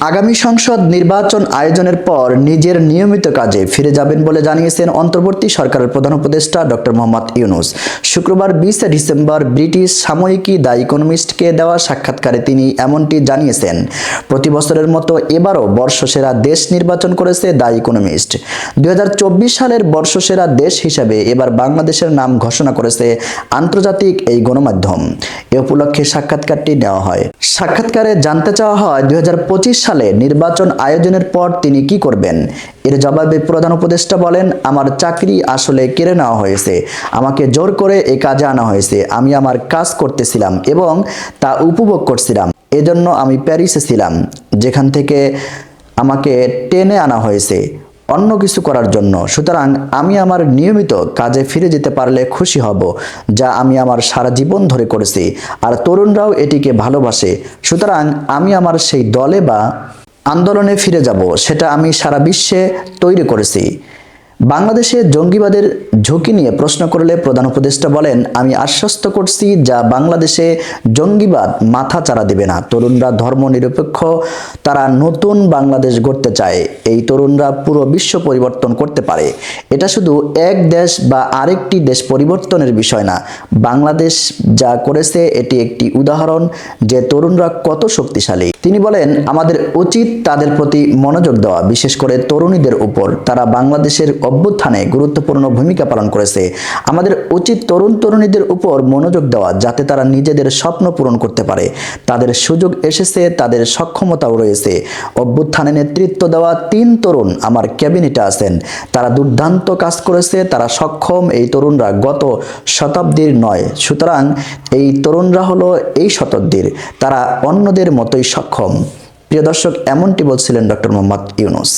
আগামী সংসদ নির্বাচন আয়োজনের পর নিজের নিয়মিত কাজে ফিরে যাবেন বলে জানিয়েছেন অন্তর্বর্তী সরকারের প্রধান উপদেষ্টা ডক্টর মোহাম্মদ ইউনুস। শুক্রবার বিশে ডিসেম্বর ব্রিটিশ সাময়িকী দ্য ইকোনমিস্টকে দেওয়া সাক্ষাৎকারে তিনি এমনটি জানিয়েছেন, প্রতি বছরের মতো এবারও বর্ষসেরা দেশ নির্বাচন করেছে দ্য ইকোনমিস্ট। দুই হাজার চব্বিশ সালের বর্ষসেরা দেশ হিসাবে এবার বাংলাদেশের নাম ঘোষণা করেছে আন্তর্জাতিক এই গণমাধ্যম। এ উপলক্ষে সাক্ষাৎকারটি নেওয়া হয়। সাক্ষাৎকারে জানতে চাওয়া হয়, দুই হাজার পঁচিশ সালে নির্বাচন আয়োজনের পর তিনি কি করবেন? এর জবাবে প্রধান উপদেষ্টা বলেন, আমার চাকরি আসলে কেড়ে নেওয়া হয়েছে। আমাকে জোর করে এ কাজে আনা হয়েছে। আমি আমার কাজ করতেছিলাম এবং তা উপভোগ করছিলাম। এজন্য আমি প্যারিসে ছিলাম, যেখান থেকে আমাকে টেনে আনা হয়েছে। অন্য কিছু করার জন্য। সুতরাং আমি আমার নিয়মিত কাজে ফিরে যেতে পারলে খুশি হব, যা আমি আমার সারা জীবন ধরে করেছি, আর তরুণরাও এটিকে ভালোবাসে। সুতরাং আমি আমার সেই দলে বা আন্দোলনে ফিরে যাব, সেটা আমি সারা বিশ্বে তৈরি করেছি। বাংলাদেশে জঙ্গিবাদের ঝুঁকি নিয়ে প্রশ্ন করলে প্রধান উপদেষ্টা বলেন, আমি আশ্বস্ত করছি যা বাংলাদেশে জঙ্গিবাদ মাথা চারা দেবে না। তরুণরা ধর্ম নিরপেক্ষ তারা নতুন বাংলাদেশ গড়তে চায়। এই তরুণরা পুরো বিশ্ব পরিবর্তন করতে পারে। এটা শুধু এক দেশ বা আরেকটি দেশ পরিবর্তনের বিষয় না। বাংলাদেশ যা করেছে, এটি একটি উদাহরণ যে তরুণরা কত শক্তিশালী। তিনি বলেন, আমাদের উচিত তাদের প্রতি মনোযোগ দেওয়া, বিশেষ করে তরুণীদের উপর। তারা বাংলাদেশের অভ্যুত্থানে গুরুত্বপূর্ণ ভূমিকা পালন করেছে। আমাদের উচিত তরুণ তরুণীদের উপর মনোযোগ দেওয়া যাতে তারা নিজেদের স্বপ্ন পূরণ করতে পারে। তাদের সুযোগ এসেছে, তাদের সক্ষমতাও রয়েছে। অভ্যুত্থানে নেতৃত্ব দেওয়া তিন তরুণ আমার ক্যাবিনেটে আছেন। তারা দুর্দান্ত কাজ করেছে, তারা সক্ষম এই তরুণরা গত শতাব্দীর নয়। সুতরাং এই তরুণরা হলো এই শতাব্দীর। তারা অন্যদের মতোই সক্ষম। প্রিয় দর্শক, এমনটি বলছিলেন ডক্টর মোহাম্মদ ইউনুস।